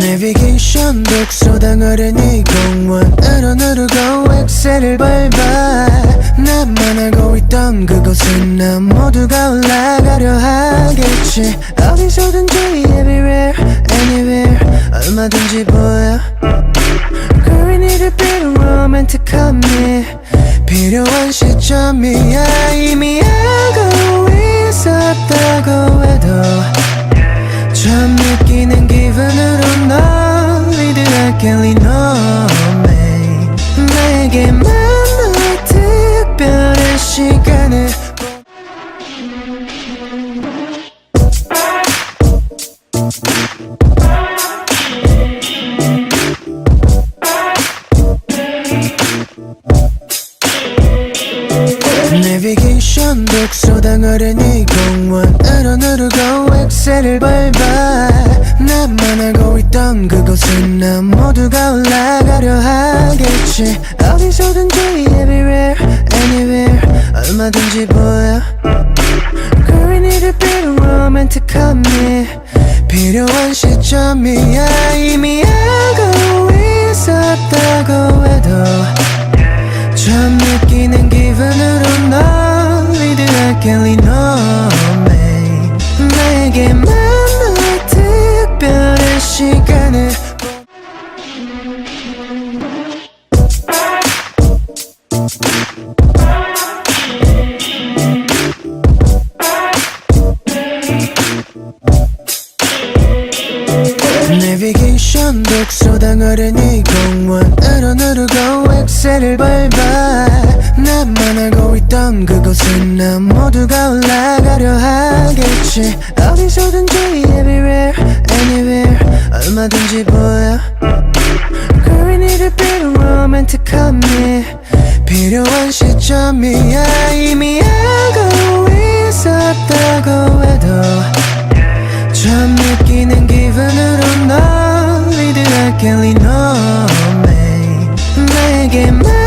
내비게이션 독서당 어린이 공원 으로 누르고 엑셀을 밟아. 나만 알고 있던 그곳은 나 모두가 올라가려 하겠지. 어디서든지 얼마든지 보여 Girl of romantic한 me 필요한 시점이야 이미 알고 있었다고 내비게이션 독서당 어린이 공원 으로 누르고 엑셀을 밟아 나만 알고 있던 그곳은 나 모두가 올라가려 하겠지. 어디서든지 everywhere anywhere. 얼마든지 보여. bit of romantic한 me 필요한 시점이야 이미 기분으로 널 리드할게 리노메 내게만 너의 특별한 시간을 내비게이션 독서당 어린이 공원 으로 누르고 엑셀을 밟아 밤 그곳은 나 모두가 올라가려 하겠지. 어디서든지 everywhere anywhere 얼마든지 보여. 그리 니를 빌어 로맨틱한 미 필요한 시점이야. 이미 알고 있었다고 해도 처음 느끼는 기분으로 널 리드할 게 리노메 내게만